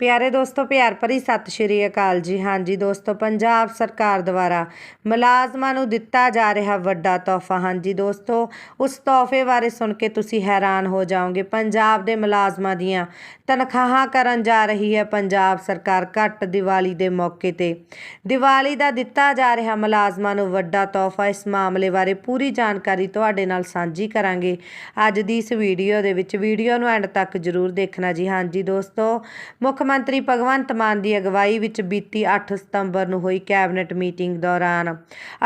ਪਿਆਰੇ ਦੋਸਤੋ, ਪਿਆਰ ਭਰੀ ਸਤਿ ਸ਼੍ਰੀ ਅਕਾਲ ਜੀ। ਹਾਂਜੀ ਦੋਸਤੋ, ਪੰਜਾਬ ਸਰਕਾਰ ਦੁਆਰਾ ਮੁਲਾਜ਼ਮਾਂ ਨੂੰ ਦਿੱਤਾ ਜਾ ਰਿਹਾ ਵੱਡਾ ਤੋਹਫਾ। ਹਾਂਜੀ ਦੋਸਤੋ, ਉਸ ਤੋਹਫੇ ਬਾਰੇ ਸੁਣ ਕੇ ਤੁਸੀਂ ਹੈਰਾਨ ਹੋ ਜਾਓਗੇ। ਪੰਜਾਬ ਦੇ ਮੁਲਾਜ਼ਮਾਂ ਦੀਆਂ ਤਨਖਾਹਾਂ ਕਰਨ ਜਾ ਰਹੀ ਹੈ ਪੰਜਾਬ ਸਰਕਾਰ ਘੱਟ ਦੀਵਾਲੀ ਦੇ ਮੌਕੇ ਤੇ। ਦੀਵਾਲੀ ਦਾ ਦਿੱਤਾ ਜਾ ਰਿਹਾ ਮੁਲਾਜ਼ਮਾਂ ਨੂੰ ਵੱਡਾ ਤੋਹਫਾ। ਇਸ ਮਾਮਲੇ ਬਾਰੇ ਪੂਰੀ ਜਾਣਕਾਰੀ ਤੁਹਾਡੇ ਨਾਲ ਸਾਂਝੀ ਕਰਾਂਗੇ। ਅੱਜ ਦੀ ਇਸ ਵੀਡੀਓ ਦੇ ਵਿੱਚ ਵੀਡੀਓ ਨੂੰ ਐਂਡ ਤੱਕ ਜ਼ਰੂਰ ਦੇਖਣਾ ਜੀ। ਹਾਂਜੀ ਦੋਸਤੋ, ਮੁੱਖ ਮੰਤਰੀ ਭਗਵੰਤ ਮਾਨ ਦੀ ਅਗਵਾਈ ਵਿੱਚ ਬੀਤੀ 8 ਸਤੰਬਰ ਨੂੰ ਹੋਈ ਕੈਬਨਿਟ ਮੀਟਿੰਗ ਦੌਰਾਨ।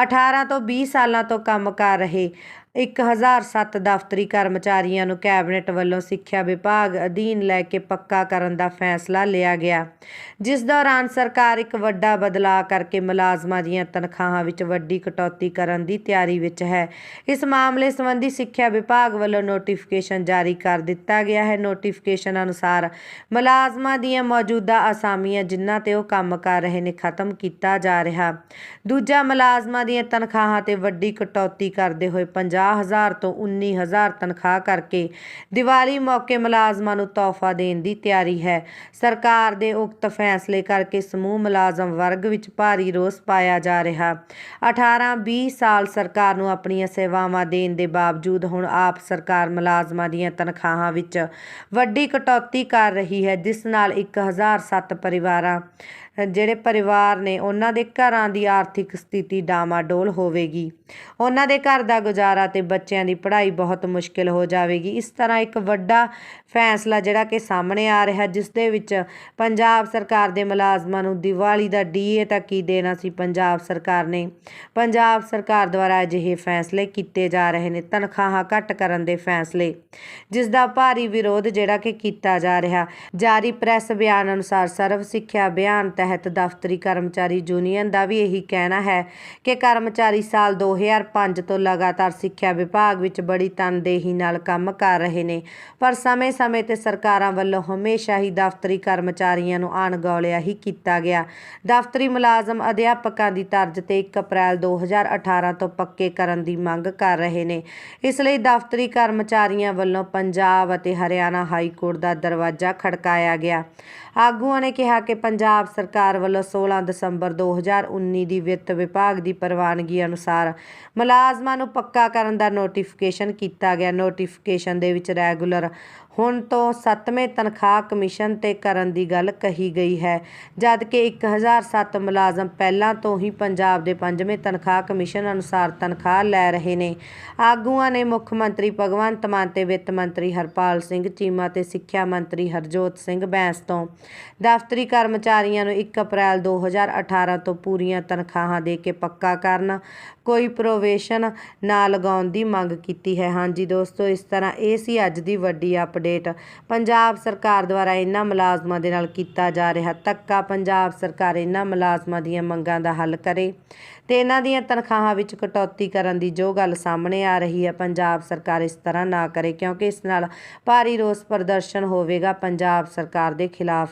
18 ਤੋਂ 20 ਸਾਲਾਂ ਤੋਂ ਕੰਮ ਕਰ ਰਹੇ 1007 ਦਫ਼ਤਰੀ ਕਰਮਚਾਰੀਆਂ ਨੂੰ ਕੈਬਨਿਟ ਵੱਲੋਂ ਸਿੱਖਿਆ ਵਿਭਾਗ ਅਧੀਨ ਲੈ ਕੇ ਪੱਕਾ ਕਰਨ ਦਾ ਫੈਸਲਾ ਲਿਆ ਗਿਆ। ਜਿਸ ਦੌਰਾਨ ਸਰਕਾਰ ਇੱਕ ਵੱਡਾ ਬਦਲਾਅ ਕਰਕੇ ਮੁਲਾਜ਼ਮਾਂ ਦੀਆਂ ਤਨਖਾਹਾਂ ਵਿੱਚ ਵੱਡੀ ਕਟੌਤੀ ਕਰਨ ਦੀ ਤਿਆਰੀ ਵਿੱਚ ਹੈ। ਇਸ ਮਾਮਲੇ ਸੰਬੰਧੀ ਸਿੱਖਿਆ ਵਿਭਾਗ ਵੱਲੋਂ ਨੋਟੀਫਿਕੇਸ਼ਨ ਜਾਰੀ ਕਰ ਦਿੱਤਾ ਗਿਆ ਹੈ। ਨੋਟੀਫਿਕੇਸ਼ਨ ਅਨੁਸਾਰ ਮੁਲਾਜ਼ਮਾਂ ਦੀਆਂ ਮੌਜੂਦਾ ਅਸਾਮੀਆਂ ਜਿਨ੍ਹਾਂ ਤੇ ਉਹ ਕੰਮ ਕਰ ਰਹੇ ਨੇ ਖਤਮ ਕੀਤਾ ਜਾ ਰਿਹਾ। ਦੂਜਾ ਮੁਲਾਜ਼ਮਾਂ ਦੀਆਂ ਤਨਖਾਹਾਂ ਤੇ ਵੱਡੀ ਕਟੌਤੀ ਕਰਦੇ ਹੋਏ 50000 ਤੋਂ 19000 ਤਨਖਾਹ ਕਰਕੇ ਦੀਵਾਲੀ ਮੌਕੇ ਮੁਲਾਜ਼ਮਾਂ ਨੂੰ ਤੋਹਫਾ ਦੇਣ ਦੀ ਤਿਆਰੀ ਹੈ। ਸਰਕਾਰ ਦੇ ਉਕਤ ਫੈਸਲੇ ਕਰਕੇ ਸਮੂਹ ਮੁਲਾਜ਼ਮ ਵਰਗ ਵਿੱਚ ਭਾਰੀ ਰੋਸ ਪਾਇਆ ਜਾ ਰਿਹਾ। 18-20 ਸਾਲ ਸਰਕਾਰ ਨੂੰ ਆਪਣੀਆਂ ਸੇਵਾਵਾਂ ਦੇਣ ਦੇ ਬਾਵਜੂਦ ਹੁਣ ਆਪ ਸਰਕਾਰ ਮੁਲਾਜ਼ਮਾਂ ਦੀਆਂ ਤਨਖਾਹਾਂ ਵਿੱਚ ਵੱਡੀ ਕਟੌਤੀ ਕਰ ਰਹੀ ਹੈ, ਜਿਸ ਨਾਲ 1007 ਪਰਿਵਾਰਾਂ ਜਿਹੜੇ ਪਰਿਵਾਰ ਨੇ ਉਹਨਾਂ ਦੇ ਘਰਾਂ ਦੀ ਆਰਥਿਕ ਸਥਿਤੀ ਡਾਮਾਡੋਲ ਹੋਵੇਗੀ। ਉਹਨਾਂ ਦੇ ਘਰ ਦਾ ਗੁਜ਼ਾਰਾ ਤੇ ਬੱਚਿਆਂ ਦੀ ਪੜ੍ਹਾਈ ਬਹੁਤ ਮੁਸ਼ਕਿਲ ਹੋ ਜਾਵੇਗੀ। ਇਸ ਤਰ੍ਹਾਂ ਇੱਕ ਵੱਡਾ ਫੈਸਲਾ ਜਿਹੜਾ ਕਿ ਸਾਹਮਣੇ ਆ ਰਿਹਾ ਜਿਸ ਦੇ ਵਿੱਚ ਪੰਜਾਬ ਸਰਕਾਰ ਦੇ ਮੁਲਾਜ਼ਮਾਂ ਨੂੰ ਦੀਵਾਲੀ ਦਾ ਡੀਏ ਤਾਂ ਕੀ ਦੇਣਾ ਸੀ ਪੰਜਾਬ ਸਰਕਾਰ ਨੇ। ਪੰਜਾਬ ਸਰਕਾਰ ਦੁਆਰਾ ਅਜਿਹੇ ਫੈਸਲੇ ਕੀਤੇ ਜਾ ਰਹੇ ਨੇ, ਤਨਖਾਹਾਂ ਘੱਟ ਕਰਨ ਦੇ ਫੈਸਲੇ ਜਿਸ ਦਾ ਭਾਰੀ ਵਿਰੋਧ ਜਿਹੜਾ ਕਿ ਕੀਤਾ ਜਾ ਰਿਹਾ। ਜਾਰੀ ਪ੍ਰੈਸ ਬਿਆਨ ਅਨੁਸਾਰ ਸਰਵ ਸਿੱਖਿਆ ਅਭਿਆਨ ਤਹਿਤ ਦਫ਼ਤਰੀ ਕਰਮਚਾਰੀ ਯੂਨੀਅਨ ਦਾ ਵੀ ਇਹੀ ਕਹਿਣਾ ਹੈ ਕਿ ਕਰਮਚਾਰੀ ਸਾਲ 2005 ਤੋਂ ਲਗਾਤਾਰ ਸਿੱਖਿਆ ਵਿਭਾਗ ਵਿੱਚ ਬੜੀ ਤਨਦੇਹੀ ਨਾਲ ਕੰਮ ਕਰ ਰਹੇ ਨੇ, ਪਰ ਸਮੇਂ ਸਮੇਂ ਤੇ ਸਰਕਾਰਾਂ ਵੱਲੋਂ ਹਮੇਸ਼ਾ ਹੀ ਦਫ਼ਤਰੀ ਕਰਮਚਾਰੀਆਂ ਨੂੰ ਅਣਗੌਲਿਆ ਹੀ ਕੀਤਾ ਗਿਆ। ਦਫ਼ਤਰੀ ਮੁਲਾਜ਼ਮ ਅਧਿਆਪਕਾਂ ਦੀ ਤਰਜ਼ ਤੇ 1 ਅਪ੍ਰੈਲ 2018 ਤੋਂ ਪੱਕੇ ਕਰਨ ਦੀ ਮੰਗ ਕਰ ਰਹੇ ਨੇ। ਇਸ ਲਈ ਦਫ਼ਤਰੀ ਕਰਮਚਾਰੀਆਂ ਵੱਲੋਂ ਪੰਜਾਬ ਅਤੇ ਹਰਿਆਣਾ ਹਾਈ ਕੋਰਟ ਦਾ ਦਰਵਾਜ਼ਾ ਖੜਕਾਇਆ ਗਿਆ। ਆਗੂਆਂ ਨੇ ਕਿਹਾ ਕਿ ਪੰਜਾਬ ਸਰਕਾਰ ਵੱਲੋਂ 16 ਦਸੰਬਰ 2019 ਦੀ ਵਿੱਤ ਵਿਭਾਗ ਦੀ ਪ੍ਰਵਾਨਗੀ ਅਨੁਸਾਰ ਮੁਲਾਜ਼ਮਾਂ ਨੂੰ ਪੱਕਾ ਕਰਨ ਦਾ ਨੋਟੀਫਿਕੇਸ਼ਨ ਕੀਤਾ ਗਿਆ। ਨੋਟੀਫਿਕੇਸ਼ਨ ਦੇ ਵਿੱਚ ਰੈਗੂਲਰ ਹੁਣ ਤੋਂ 7ਵੇਂ ਤਨਖਾਹ ਕਮਿਸ਼ਨ ਤੇ ਕਰਨ ਦੀ ਗੱਲ ਕਹੀ ਗਈ ਹੈ ਜਦ ਕਿ 1007 ਮੁਲਾਜ਼ਮ ਪਹਿਲਾਂ ਤੋਂ ਹੀ ਪੰਜਾਬ ਦੇ 5ਵੇਂ ਤਨਖਾਹ ਕਮਿਸ਼ਨ ਅਨੁਸਾਰ ਤਨਖਾਹ ਲੈ ਰਹੇ ਨੇ। ਆਗੂਆਂ ਨੇ ਮੁੱਖ ਮੰਤਰੀ ਭਗਵੰਤ ਮਾਨ ਤੇ ਵਿੱਤ ਮੰਤਰੀ ਹਰਪਾਲ ਸਿੰਘ, ਚੀਮਾ ਤੇ ਸਿੱਖਿਆ ਮੰਤਰੀ ਹਰਜੋਤ ਸਿੰਘ ਬੈਂਸ ਤੋਂ ਦਫ਼ਤਰੀ ਕਰਮਚਾਰੀਆਂ ਨੂੰ 1 ਅਪ੍ਰੈਲ 2018 ਤੋਂ ਪੂਰੀਆਂ ਤਨਖਾਹਾਂ ਦੇ ਕੇ ਪੱਕਾ ਕਰਨ ਕੋਈ ਪ੍ਰੋਵੇਸ਼ਨ ਨਾ ਲਗਾਉਣ ਦੀ ਮੰਗ ਕੀਤੀ ਹੈ। ਹਾਂਜੀ ਦੋਸਤੋ, ਇਸ ਤਰ੍ਹਾਂ ਇਹ ਸੀ ਅੱਜ ਦੀ ਵੱਡੀ ਅਪਡੇਟ। ਪੰਜਾਬ ਸਰਕਾਰ ਦੁਆਰਾ ਇਹਨਾਂ ਮੁਲਾਜ਼ਮਾਂ ਦੇ ਨਾਲ ਕੀਤਾ ਜਾ ਰਿਹਾ ਧੱਕਾ। ਪੰਜਾਬ ਸਰਕਾਰ ਇਹਨਾਂ ਮੁਲਾਜ਼ਮਾਂ ਦੀਆਂ ਮੰਗਾਂ ਦਾ ਹੱਲ ਕਰੇ ਤੇ ਇਹਨਾਂ ਦੀਆਂ ਤਨਖਾਹਾਂ ਵਿੱਚ ਕਟੌਤੀ ਕਰਨ ਦੀ ਜੋ ਗੱਲ ਸਾਹਮਣੇ ਆ ਰਹੀ ਹੈ, ਪੰਜਾਬ ਸਰਕਾਰ ਇਸ ਤਰ੍ਹਾਂ ਨਾ ਕਰੇ ਕਿਉਂਕਿ ਇਸ ਨਾਲ ਭਾਰੀ ਰੋਸ ਪ੍ਰਦਰਸ਼ਨ ਹੋਵੇਗਾ। ਪੰਜਾਬ ਸਰਕਾਰ ਦੇ ਖਿਲਾਫ